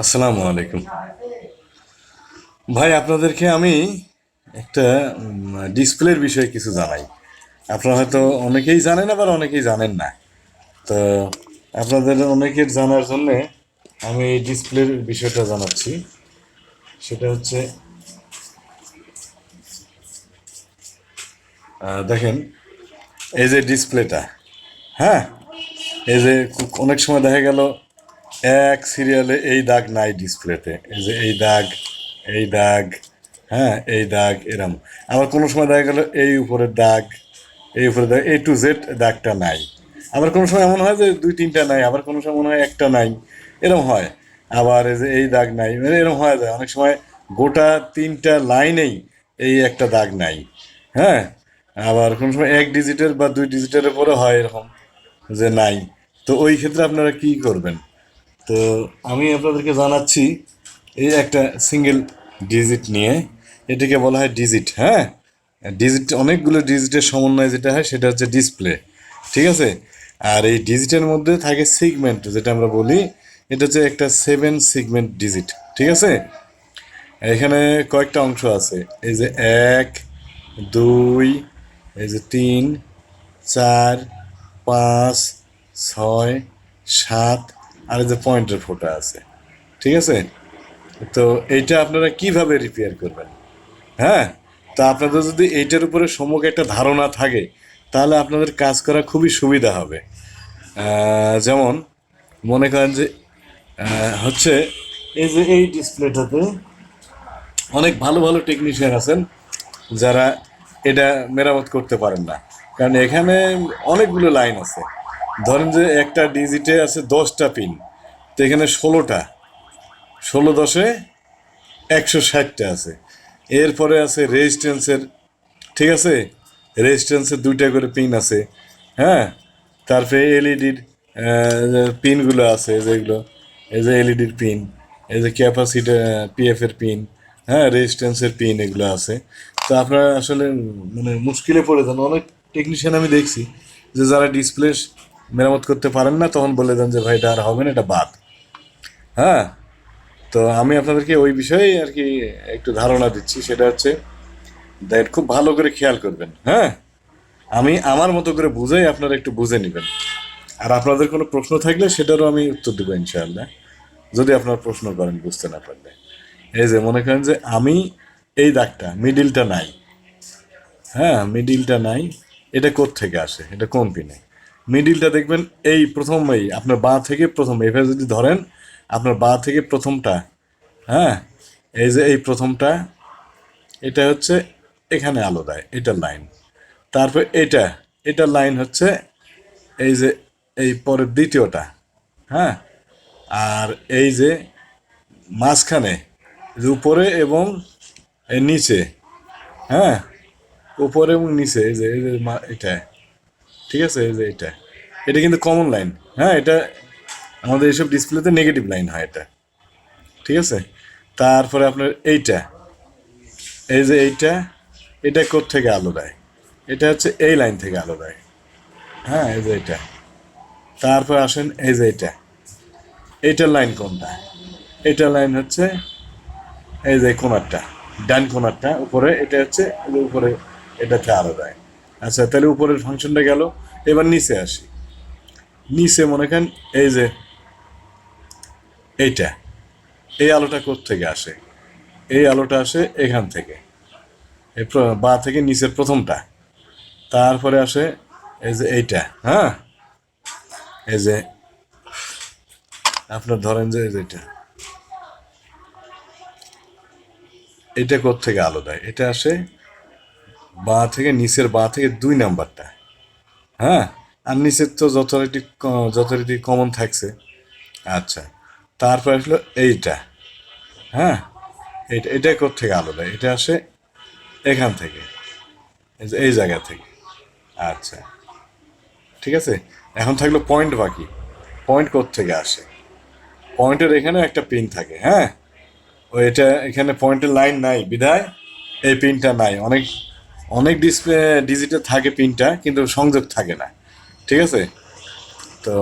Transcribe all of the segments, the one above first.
আসসালামু আলাইকুম। ভাই, আপনাদেরকে আমি একটা ডিসপ্লের বিষয়ে কিছু জানাই। আপনারা হয়তো অনেকেই জানেন, আবার অনেকেই জানেন না। তো আপনাদের অনেকের জানার জন্যে আমি এই ডিসপ্লের বিষয়টা জানাচ্ছি। সেটা হচ্ছে দেখেন, এই যে ডিসপ্লেটা হ্যাঁ? এই যে অনেক সময় দেখা গেল এক সিরিয়ালে এই দাগ নাই ডিসপ্লেতে এই যে এই দাগ এই দাগ হ্যাঁ এই দাগ, এরম। আবার কোনো সময় দেখা গেল এই উপরের দাগ, এই উপরে দাগ এ টু জেড দাগটা নাই। আবার কোনো সময় এমন হয় যে দুই তিনটা নাই, আবার কোনো সময় মনে হয় একটা নাই। এরম হয়। আবার এই যে এই দাগ নাই মানে এরম হয়ে যায়। অনেক সময় গোটা তিনটা লাইনেই এই একটা দাগ নাই। হ্যাঁ আবার কোনো সময় এক ডিজিটের বা দুই ডিজিটের পরে হয় এরকম যে নাই। তো ওই ক্ষেত্রে আপনারা কি করবেন? তো আমি আপনাদেরকে জানাচ্ছি, এই একটা সিঙ্গেল ডিজিট নিয়ে, এটাকে বলা হয় ডিজিট হ্যাঁ? ডিজিট অনেকগুলো ডিজিটের সমন্বয় যেটা হয়, সেটা হচ্ছে ডিসপ্লে ঠিক আছে? আর এই ডিজিটের মধ্যে থাকে সিগমেন্ট যেটা আমরা বলি, এটা হচ্ছে একটা সেভেন সিগমেন্ট ডিজিট ঠিক আছে? এখানে কয়েকটা অংশ আছে, এই যে এক, দুই, এই যে তিন, চার, পাঁচ, ছয়, সাত আর যে পয়েন্টের ফোটা আছে, ঠিক আছে? তো এইটা আপনারা কীভাবে রিপেয়ার করবেন? হ্যাঁ? তা আপনাদের যদি এইটার উপরে সম্মুখে একটা ধারণা থাকে, তাহলে আপনাদের কাজ করা খুবই সুবিধা হবে। যেমন মনে করেন যে হচ্ছে এই যে এই ডিসপ্লেটাতে অনেক ভালো ভালো টেকনিশিয়ান আছেন, যারা এটা মেরামত করতে পারেন না। কারণ এখানে অনেকগুলো লাইন আছে। ধরেন যে একটা ডিজিটে আছে দশটা পিন তো এখানে ষোলোটা, ষোলো দশে একশো ষাটটা আছে। এরপরে আছে রেজিস্ট্যান্সের ঠিক আছে? রেজিস্ট্যান্সের দুইটা করে পিন আছে হ্যাঁ? তারপরে এলইডির পিনগুলো আছে যেগুলো এই যে এলইডির পিন এই যে ক্যাপাসিটি পিএফের পিন হ্যাঁ? রেজিস্ট্যান্সের পিন এগুলো আছে। তো আপনারা আসলে মানে মুশকিলে পড়ে যান। অনেক টেকনিশিয়ান আমি দেখছি যে যারা ডিসপ্লে মেরামত করতে পারেন না, তখন বলে দেন যে, ভাই, এটা আর হবে না, এটা বাদ। হ্যাঁ? তো আমি আপনাদেরকে ওই বিষয়ে আর কি একটু ধারণা দিচ্ছি, সেটা হচ্ছে দেখ খুব ভালো করে খেয়াল করবেন হ্যাঁ? আমি আমার মতো করে বুঝাই আপনারা একটু বুঝে নেবেন। আর আপনাদের কোনো প্রশ্ন থাকলে সেটারও আমি উত্তর দেবো ইনশাআল্লাহ, যদি আপনার প্রশ্ন করেন, বুঝতে না পারলে। এই যে, মনে করেন যে, আমি এই দাগটা মিডিলটা নাই হ্যাঁ? মিডিলটা নাই, এটা থেকে আসে? এটা কোন পিনে? মিডিলটা দেখবেন, এই প্রথম এই আপনার বাঁ থেকে প্রথম এভাবে যদি ধরেন, আপনার বাঁ থেকে প্রথমটা হ্যাঁ? এই যে এই প্রথমটা, এটা হচ্ছে এখানে আলো দেয় এটার লাইন। তারপর এটা এটার লাইন হচ্ছে এই যে এই পরের দ্বিতীয়টা হ্যাঁ? আর এই যে মাঝখানে উপরে এবং নিচে হ্যাঁ? উপরে এবং নিচে, এই যে এটা। ঠিক আছে, এই যে এটা। এটা কিন্তু কমন লাইন হ্যাঁ এটা আমাদের এইসব ডিসপ্লেতে নেগেটিভ লাইন হয় এটা। ঠিক আছে? তারপরে আপনার এইটা। এই যে এইটা, এটা থেকে আলো দেয়? এটা হচ্ছে এই লাইন থেকে আলো দেয়। হ্যাঁ এই যে এটা। তারপর আসেন এই যে এটা। এইটার লাইন কোনটা? এইটার লাইন হচ্ছে এই যে কোনারটা ডান কোনারটা উপরে, এটা হচ্ছে উপরে, এটাতে আলো দেয়। আচ্ছা তাহলে উপরের ফাংশনটা গেল। এবার নিচে আসি। নিচে মনে করেন এই যে এইটা, এই আলোটা থেকে আসে? এই আলোটা আসে এখান থেকে। এই বা থেকে নিচের প্রথমটা। তারপরে আসে এই যে এইটা হ্যাঁ? এই যে আপনার ধরেন যে এই যে এটা এটা থেকে আলো দেয়? এটা আসে বা থেকে, নিচের বা থেকে দুই নাম্বারটা। হ্যাঁ? আর নিচের তো যথারীতি যথারীতি কমন থাকছে। আচ্ছা তারপর আসলো এইটা। হ্যাঁ? এটা এটা থেকে আলাদা? এটা আসে এখান থেকে, এই এই জায়গা থেকে। আচ্ছা ঠিক আছে? এখন থাকল পয়েন্ট বাকি। পয়েন্ট থেকে আসে? পয়েন্টের এখানে একটা পিন থাকে হ্যাঁ? ও এটা এখানে পয়েন্টের লাইন নাই, বিধায়? এই পিনটা নাই। অনেক অনেক ডিসপ্লে ডিজিটে থাকে পিনটা কিন্তু সংযোগ থাকে না। ঠিক আছে? তো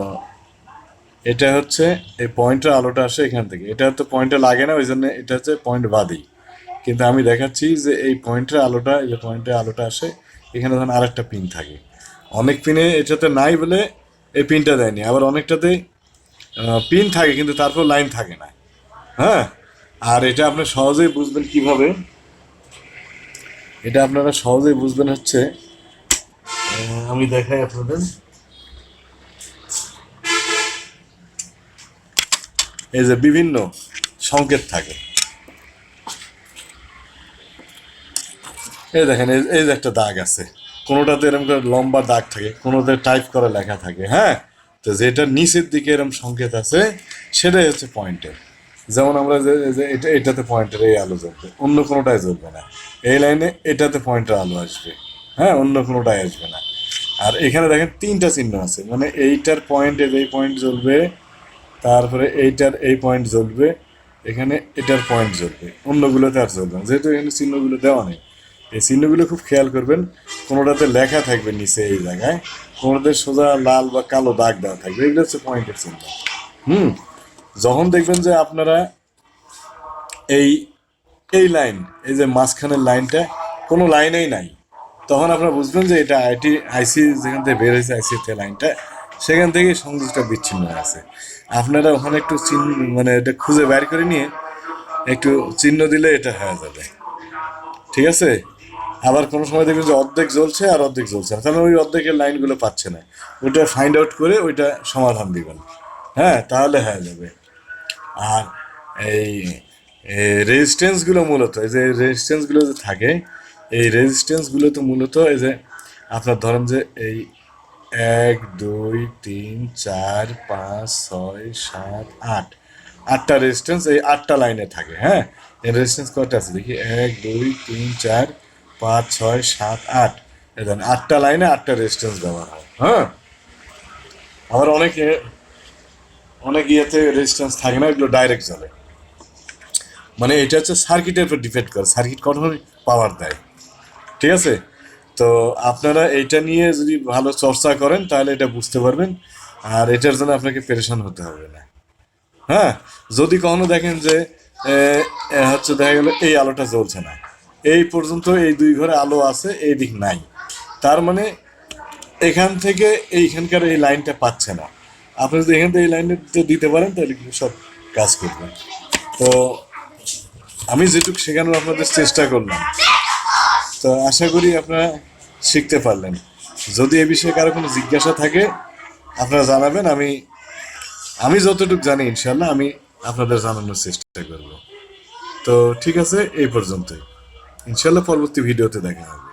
এটা হচ্ছে, এই পয়েন্টের আলোটা আসে এখান থেকে। এটা হচ্ছে পয়েন্টে লাগে না ওই জন্য এটা হচ্ছে পয়েন্ট বাদেই কিন্তু আমি দেখাচ্ছি যে এই পয়েন্টের আলোটা, এই যে পয়েন্টের আলোটা আসে, এখানে ধরুন আরেকটা পিন থাকে। অনেক পিনে এটাতে নাই বলে এই পিনটা দেয়নি। আবার অনেকটাতে পিন থাকে, কিন্তু তারপর লাইন থাকে না। হ্যাঁ? আর এটা আপনি সহজেই বুঝবেন কীভাবে। এটা আপনারা সহজেই বুঝবেন হচ্ছে আমি দেখাই আপনাদের। এই যে বিভিন্ন সংকেত থাকে। এই দেখেন, এই- এই যে একটা দাগ আছে। কোনোটাতে এরকম করে লম্বা দাগ থাকে, কোনোতে টাইপ করে লেখা থাকে হ্যাঁ? তো যেটা নিচের দিকে এরকম সংকেত আছে, সেটাই হচ্ছে পয়েন্টের। যেমন আমরা যে এটা এটাতে পয়েন্টের এই আলো জ্বলবে, অন্য কোনোটাই জ্বলবে না। এই লাইনে এটাতে পয়েন্টের আলো আসবে। হ্যাঁ অন্য কোনোটাই আসবে না। আর এখানে দেখেন তিনটা চিহ্ন আছে। মানে এইটার পয়েন্টের এই পয়েন্ট জ্বলবে, তারপরে এইটার এই পয়েন্ট জ্বলবে, এখানে এটার পয়েন্ট জ্বলবে। অন্যগুলোতে আর জ্বলবে না। যেহেতু এখানে চিহ্নগুলো দেওয়া নেই, এই চিহ্নগুলো খুব খেয়াল করবেন, কোনোটাতে লেখা থাকবে নিচে এই জায়গায়, কোনোটাতে সোজা লাল বা কালো দাগ দেওয়া থাকবে। এগুলো হচ্ছে পয়েন্টের চিহ্ন। হুম? যখন দেখবেন যে আপনারা এই এই লাইন, এই যে মাঝখানের লাইনটা কোনো লাইনেই নাই, তখন আপনারা বুঝবেন যে এটা আইটি, আইসি যেখান থেকে বের হয়েছে আইসি লাইনটা, সেখান থেকে সংযোগটা বিচ্ছিন্ন আছে। আপনারা ওখানে একটু চিহ্ন মানে এটা খুঁজে বের করে নিয়ে একটু চিহ্ন দিলে এটা হয়ে যাবে। ঠিক আছে? আবার কোনো সময় দেখবেন যে অর্ধেক জ্বলছে আর অর্ধেক জ্বলছে না। তাহলে ওই অর্ধেকের লাইনগুলো পাচ্ছে না। ওইটা ফাইন্ড আউট করে ওইটা সমাধান দিবেন। হ্যাঁ? তাহলে হয়ে যাবে। আর এই রেজিস্ট্যান্সগুলো মূলত, এই যে রেজিস্ট্যান্সগুলো যে থাকে, এই রেজিস্ট্যান্সগুলো তো মূলত এই যে আপনার ধরেন যে এই এক, দুই, তিন, চার, পাঁচ, ছয়, সাত, আট, আটটা রেজিস্ট্যান্স এই আটটা লাইনে থাকে হ্যাঁ? এই রেজিস্ট্যান্স কয়টা আছে? দেখি, এক, দুই, তিন, চার, পাঁচ, ছয়, সাত, আট। ধরেন আটটা লাইনে আটটা রেজিস্ট্যান্স ব্যবহার হয় হ্যাঁ? আবার অনেকে অনেক ইয়েতে রেজিস্ট্যান্স থাকে না, এগুলো ডাইরেক্ট চলে মানে এটা হচ্ছে সার্কিটের উপর ডিপেন্ড করে সার্কিট কঠোর পাওয়ার দেয়। ঠিক আছে? তো আপনারা এইটা নিয়ে যদি ভালো চর্চা করেন, তাহলে এটা বুঝতে পারবেন। আর এটার জন্য আপনাকে পেরেশান হতে হবে না। হ্যাঁ? যদি কখনো দেখেন যে হচ্ছে দেখা গেল এই আলোটা জ্বলছে না। এই পর্যন্ত এই দুই ঘরে আলো আছে, এই দিক নাই। তার মানে এখান থেকে এইখানকার এই লাইনটা পাচ্ছে না। আপনি যদি এখান থেকে এই লাইনটা দিতে পারেন, তাহলে কিন্তু সব কাজ করবে। তো আমি যেটুকু শেখানোর আপনাদের চেষ্টা করলাম, তো আশা করি আপনারা শিখতে পারলেন। যদি এ বিষয়ে কারও কোনো জিজ্ঞাসা থাকে, আপনারা জানাবেন, আমি আমি যতটুকু জানি ইনশাল্লাহ আমি আপনাদের জানানোর চেষ্টা করব। তো ঠিক আছে, এই পর্যন্তই। ইনশাল্লাহ পরবর্তী ভিডিওতে দেখা হবে।